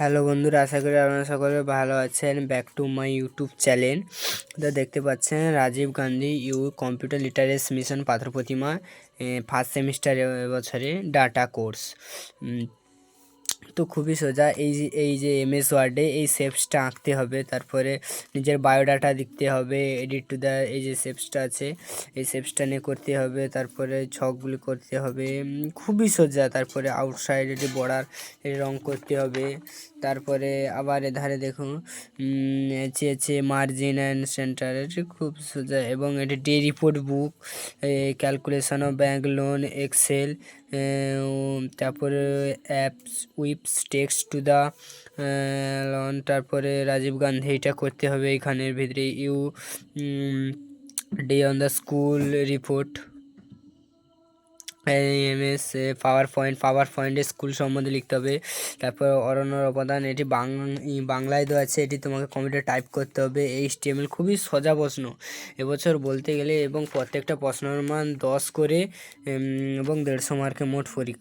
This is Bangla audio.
হ্যালো বন্ধুরা, আশা করি আপনারা সকলে ভালো আছেন। Back to my YouTube channel তো দেখতে পাচ্ছেন, Rajiv Gandhi you computer literacy mission Patharpratima first semester এবছরে ডাটা কোর্স তো খুবই সোজা। এই যে এই যে এম এস ওয়ার্ডে এই শেপসটা আঁকতে হবে, তারপরে নিজের বায়োডাটা লিখতে হবে এডিট টু দ্য এই যে শেপসটা আছে, এই শেপসটা নিয়ে করতে হবে, তারপরে ছকগুলি করতে হবে খুবই সোজা। তারপরে আউটসাইড এটি বর্ডার রং করতে হবে, তারপরে আবার এধারে দেখুন চেয়েছে মার্জিন অ্যান্ড সেন্টার এটি খুব সোজা। এবং এটি day report book calculation bank loan Excel তারপরে apps weeps text to the loan তারপরে রাজীব গান্ধী, এটা করতে হবে এখানের ভিতরে you day on the school report M S PowerPoint power পয়েন্টে স্কুল সম্বন্ধে লিখতে হবে। তারপর অরণ্যর অবদান, এটি বাংলায় দেওয়া আছে, এটি তোমাকে কম্পিউটার টাইপ করতে হবে এই স্টেমেল খুবই সোজা প্রশ্ন। এবছর বলতে গেলে এবং প্রত্যেকটা প্রশ্নের মান দশ করে এবং দেড়শো মার্কে মোট পরীক্ষা।